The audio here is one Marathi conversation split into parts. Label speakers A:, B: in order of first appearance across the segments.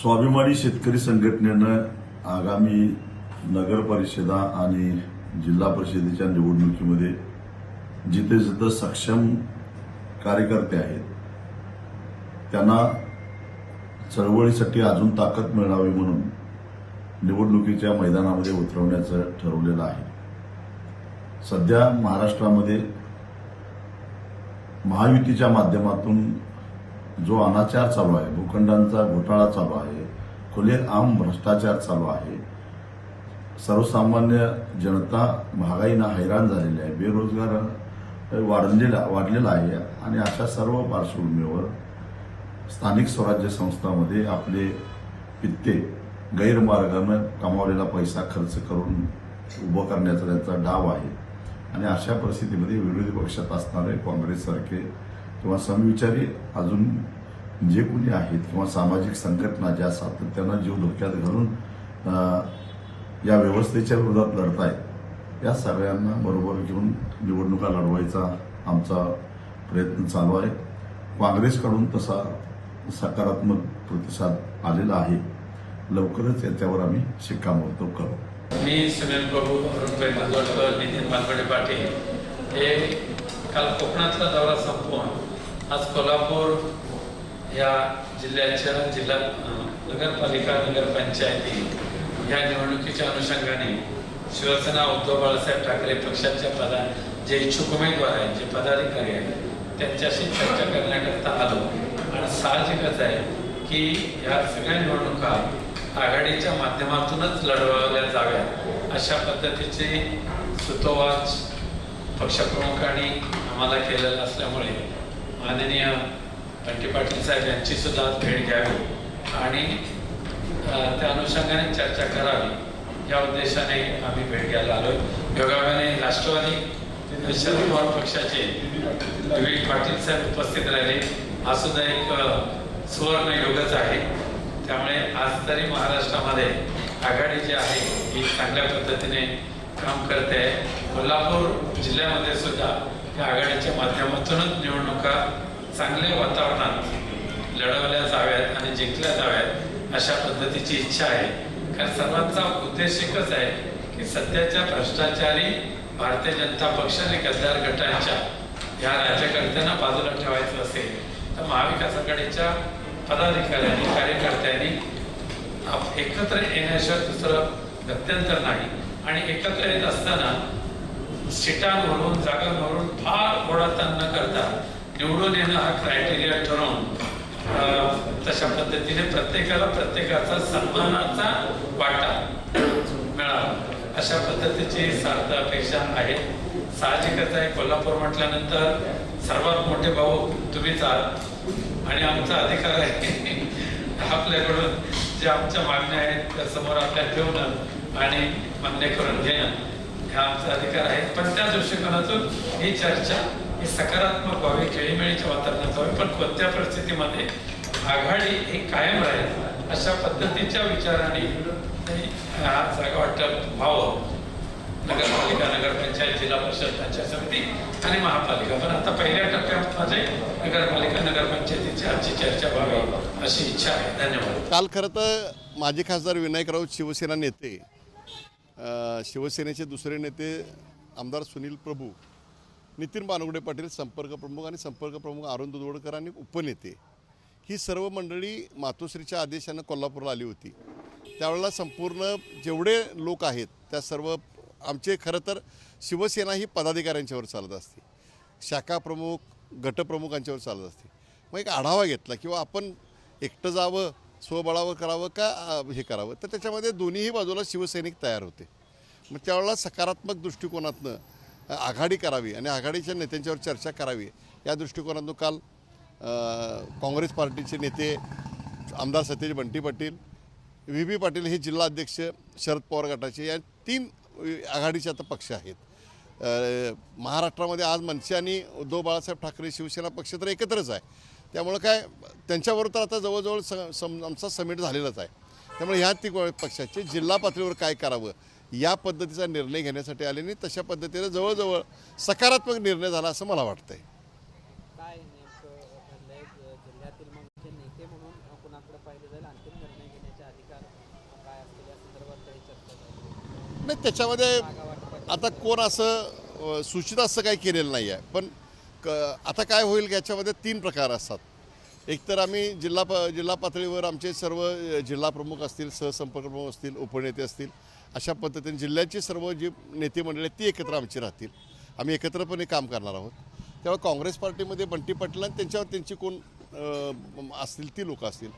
A: स्वाभिमानी शेतकरी संघटनेनं आगामी नगर परिषदा आणि जिल्हा परिषदेच्या निवडणुकीमध्ये जिथे जिथं सक्षम कार्यकर्ते आहेत त्यांना चळवळीसाठी अजून ताकद मिळावी म्हणून निवडणुकीच्या मैदानामध्ये उतरवण्याचं ठरवलेलं आहे. सध्या महाराष्ट्रामध्ये महायुतीच्या माध्यमातून जो अनाचार चालू आहे भूखंडांचा घोटाळा चालू आहे खुले आम भ्रष्टाचार चालू आहे सर्वसामान्य जनता महागाईनं हैराण झालेली आहे बेरोजगार वाढलेला वाढलेला आहे आणि अशा सर्व पार्श्वभूमीवर स्थानिक स्वराज्य संस्थांमध्ये आपले पित्ते गैरमार्गानं कमावलेला पैसा खर्च करून उभं करण्याचा त्यांचा डाव आहे. आणि अशा परिस्थितीमध्ये विरोधी पक्षात असणारे काँग्रेससारखे किंवा समविचारी अजून जे कोणी आहेत किंवा सामाजिक संघटना ज्या सातत्यानं जीव धोक्यात घालून या व्यवस्थेच्या विरोधात लढतायत या सगळ्यांना बरोबर घेऊन निवडणुका लढवायचा आमचा प्रयत्न चालू आहे. काँग्रेसकडून तसा सकारात्मक प्रतिसाद आलेला आहे. लवकरच याच्यावर आम्ही शिक्कामोर्तब करू.
B: मी सुनील प्रभू अरुणभाई नितीन मालवडे पाटील. हे काल कोकणातला दौरा संपवून आज कोल्हापूर या जिल्ह्याच्या जिल्हा नगरपालिका नगरपंचायती या निवडणुकीच्या अनुषंगाने शिवसेना उद्धव बाळासाहेब ठाकरे पक्षाच्या पदा जे इच्छुक उमेदवार आहेत जे पदाधिकारी आहेत त्यांच्याशी चर्चा करण्याकरता आलो. आणि साहजिकच आहे की ह्या सगळ्या निवडणुका आघाडीच्या माध्यमातूनच लढवल्या जाव्या अशा पद्धतीचे सुतोवाच पक्षप्रमुखांनी आम्हाला केलेला असल्यामुळे माननीय बंटी पाटील साहेब यांची सुद्धा भेट घ्यावी आणि त्या अनुषंगाने चर्चा करावी. या उद्देशाने आम्ही भेट घ्यायला आलो योगाव्याने राष्ट्रवादी शरद पवार पक्षाचे विवेक पाटील साहेब उपस्थित राहिले. हा सुद्धा एक सुवर्ण योगच आहे. त्यामुळे आज तरी महाराष्ट्रामध्ये आघाडी जी आहे ही चांगल्या पद्धतीने काम करते. आहे कोल्हापूर जिल्ह्यामध्ये सुद्धा या आघाडीच्या माध्यमातूनच निवडणुका चांगल्या वातावरणात लढवल्या जाव्यात आणि जिंकल्या जाव्यात अशा पद्धतीची इच्छा आहे. कारण सर्वांचा उद्देश एकच आहे की सध्याच्या भ्रष्टाचारी भारतीय जनता पक्ष आणि गद्दार गटांच्या ह्या राज्यकर्त्यांना बाजूला ठेवायचं असेल तर महाविकास आघाडीच्या पदाधिकाऱ्यांनी कार्यकर्त्यांनी एकत्र येण्याशिवाय दुसरं गत्यंतर नाही. आणि एकत्र येत असताना सिटांवरून जागांवरून फार ओढाताना न करता निवडून येणं हा क्रायटेरिया ठरवून तशा पद्धतीने प्रत्येकाला प्रत्येकाचा सन्मानाचा वाटा मिळावा. अशा पद्धतीची सार्थ अपेक्षा आहे. साहजिकच आहे. कोल्हापूर म्हटल्यानंतर सर्वात मोठे भाऊ तुम्हीच आहात. आणि आमचा अधिकार आहे. आपल्याकडून जे आमच्या मागण्या आहेत त्या समोर आपल्या ठेवणं आणि मान्य करून घेणं. हा आमचा अधिकार आहे पण त्या दृष्टिकोनातून ही चर्चा ही सकारात्मक व्हावी खेळीमेळीच्या वातावरणात व्हावी पण कोणत्या परिस्थितीमध्ये आघाडी ही कायम राहील अशा पद्धतीच्या विचाराने हा जागा वाटप व्हावं. नगरपालिका नगरपंचायत जिल्हा परिषद पंचायत समिती आणि महापालिका. पण आता पहिल्या टप्प्यामध्ये नगरपालिका नगरपंचायतीची आजची चर्चा व्हावी अशी इच्छा आहे. धन्यवाद.
C: काल खरं तर माजी खासदार विनायक राऊत शिवसेना नेते शिवसेनेचे दुसरे नेते आमदार सुनील प्रभू नितीन बानगुडे पाटील संपर्क प्रमुख आणि संपर्क प्रमुख अरुण दुधवडकर आणि उपनेते. ही सर्व मंडळी मातोश्रीच्या आदेशानं कोल्हापूरला आली होती. त्यावेळेला संपूर्ण जेवढे लोक आहेत त्या सर्व आमचे खरं तर शिवसेना ही पदाधिकाऱ्यांच्यावर चालत असते. शाखा प्रमुख गटप्रमुखांच्यावर चालत असते. मग एक आढावा घेतला किंवा आपण एकटं जावं स्वबळावर करावं का हे करावं? तर त्याच्यामध्ये दोन्हीही बाजूला शिवसैनिक तयार होते. मग त्यावेळेला सकारात्मक दृष्टिकोनातनं आघाडी करावी आणि आघाडीच्या नेत्यांच्यावर चर्चा करावी या दृष्टिकोनातून काल काँग्रेस पार्टीचे नेते आमदार सतेज बंटी पाटील व्ही. बी पाटील हे जिल्हा अध्यक्ष शरद पवार गटाचे या तीन आघाडीचे आता पक्ष आहेत. महाराष्ट्रामध्ये आज मनसे आणि उद्धव बाळासाहेब ठाकरे शिवसेना पक्ष तर एकत्रच आहे. त्यामुळं काय त्यांच्याबरोबर तर आता जवळजवळ स सम आमचा समिट झालेलाच आहे. त्यामुळे ह्या ती पक्षाचे जिल्हा पातळीवर काय करावं या पद्धतीचा निर्णय घेण्यासाठी आले आणि तशा पद्धतीने जवळजवळ सकारात्मक निर्णय झाला असं मला
D: वाटतं आहे
C: नाही त्याच्यामध्ये आता कोण असं सूचित असं काही केलेलं नाही आहे पण क आता काय होईल की याच्यामध्ये तीन प्रकार असतात. एकतर आम्ही जिल्हा प जिल्हा पातळीवर आमचे सर्व जिल्हा प्रमुख असतील सहसंपर्क प्रमुख असतील उपनेते असतील अशा पद्धतीने जिल्ह्याची सर्व जी नेते मंडळी आहेत ती एकत्र आमची राहतील. आम्ही एकत्रपणे काम करणार आहोत. तेव्हा काँग्रेस पार्टीमध्ये बंटी पाटील आणि त्यांच्यावर त्यांची कोण असतील ती लोकं असतील.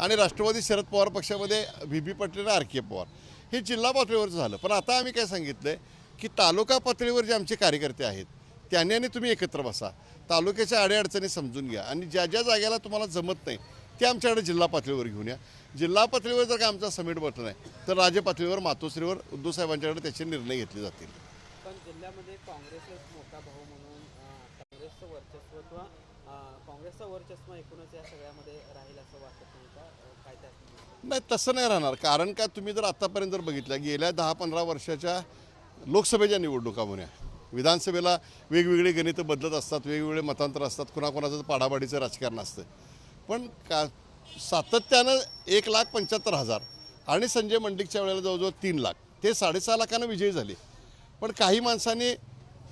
C: आणि राष्ट्रवादी शरद पवार पक्षामध्ये व्ही. बी. पाटील आणि आर. के. पवार. हे जिल्हा पातळीवरचं झालं. पण आता आम्ही काय सांगितलं आहे की तालुका पातळीवर जे आमचे कार्यकर्ते आहेत त्यांनी आणि तुम्ही एकत्र बसा. तालुक्याच्या अडीअडचणी समजून घ्या. आणि ज्या ज्या जागेला तुम्हाला जमत नाही ते आमच्याकडे जिल्हा पातळीवर घेऊन या. जिल्हा पातळीवर जर का आमचा समिट बटन आहे तर राज्य पातळीवर मातोश्रीवर उद्धव साहेबांच्याकडे त्याचे निर्णय घेतले जातील.
D: पण जिल्ह्यामध्ये काँग्रेसच मोठा भाऊ म्हणून काँग्रेसचं वर्चस्व किंवा काँग्रेसचा वर्चस्व एकूणच या सगळ्यामध्ये राहील असं वाटत नाही का? काय त्या
C: नाही तसं नाही राहणार. कारण का तुम्ही जर आत्तापर्यंत जर बघितलं गेल्या दहा पंधरा वर्षाच्या लोकसभेच्या निवडणुका म्हण्या विधानसभेला वेगवेगळे गणितं बदलत असतात वेगवेगळे मतांतर असतात कुणाकुणाचं पाडापाडीचं राजकारण असतं. पण का सातत्यानं एक लाख पंच्याहत्तर हजार आणि संजय मंडिकच्या वेळेला जवळजवळ तीन लाख ते साडेसहा लाखानं विजयी झाले. पण काही माणसांनी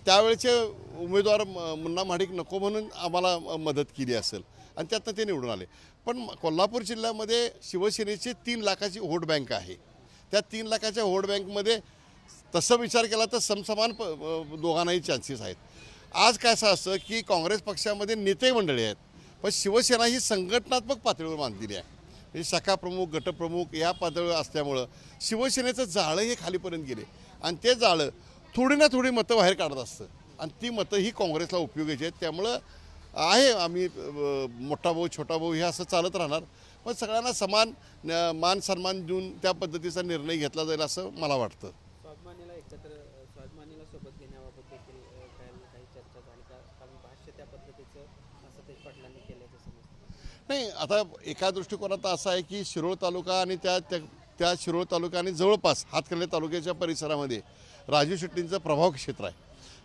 C: त्यावेळेचे उमेदवार म- मुन्ना महाडिक नको म्हणून आम्हाला म- मदत केली असेल आणि त्यातनं ते निवडून आले. पण कोल्हापूर जिल्ह्यामध्ये शिवसेनेची तीन लाखाची व्होट बँक आहे. त्या तीन लाखाच्या व्होट बँकमध्ये तसं विचार केला तर समसमान प दोघांनाही चान्सेस आहेत. आज काय असं असतं की काँग्रेस पक्षामध्ये नेते मंडळी आहेत पण शिवसेना ही संघटनात्मक पातळीवर बांधलेली आहे. म्हणजे शाखा प्रमुख गटप्रमुख या पातळीवर असल्यामुळं शिवसेनेचं जाळं हे खालीपर्यंत गेले. आणि ते जाळं थोडी ना थोडी मतं बाहेर काढत असतं. आणि ती मतं ही काँग्रेसला उपयोगाची आहेत. त्यामुळं आहे आम्ही मोठा भाऊ छोटा भाऊ हे असं चालत राहणार. पण सगळ्यांना समान मान सन्मान देऊन त्या पद्धतीचा निर्णय घेतला जाईल असं मला वाटतं.
D: एकत्र स्वाभिमानीला सोबत घेण्याबाबत देखील काही काही चर्चा झाली का? कारण भाष्य त्या पद्धतीचं सतेज पाटलांनी केल्याचं समजतं
C: नाही आता एका दृष्टिकोनात असं आहे की शिरोळ तालुका आणि त्या त्या त्या शिरोळ तालुका आणि जवळपास हातकर्ले तालुक्याच्या परिसरामध्ये राजू शेट्टींचं प्रभाव क्षेत्र आहे.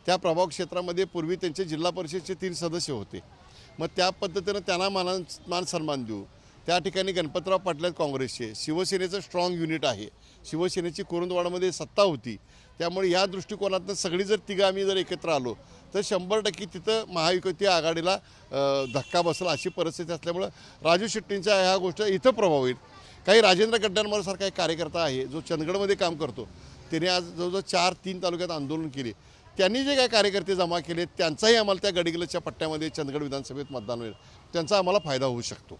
C: त्या प्रभाव क्षेत्रामध्ये पूर्वी त्यांचे जिल्हा परिषदचे तीन सदस्य होते. मग त्या पद्धतीनं त्यांना मान मान सन्मान देऊ. त्या ठिकाणी गणपतराव पाटील आहेत काँग्रेसचे. शिवसेनेचं स्ट्रॉंग युनिट आहे. शिवसेनेची कुरुंदवाडामध्ये सत्ता होती. त्यामुळे या दृष्टिकोनातनं सगळी जर तिघं आम्ही जर एकत्र आलो तर शंभर टक्के तिथं महायुती आघाडीला धक्का बसेल अशी परिस्थिती असल्यामुळं राजू शेट्टींच्या ह्या गोष्ट इथं प्रभाव होईल. काही राजेंद्र गड्डांवरसारखा एक कार्यकर्ता आहे जो चंदगडमध्ये काम करतो. त्याने आज जवळजवळ चार तीन तालुक्यात आंदोलन केले. त्यांनी जे काही कार्यकर्ते जमा केले त्यांचाही आम्हाला त्या गडिगलच्या पट्ट्यामध्ये चंदगड विधानसभेत मतदान होईल. त्यांचा आम्हाला फायदा होऊ शकतो.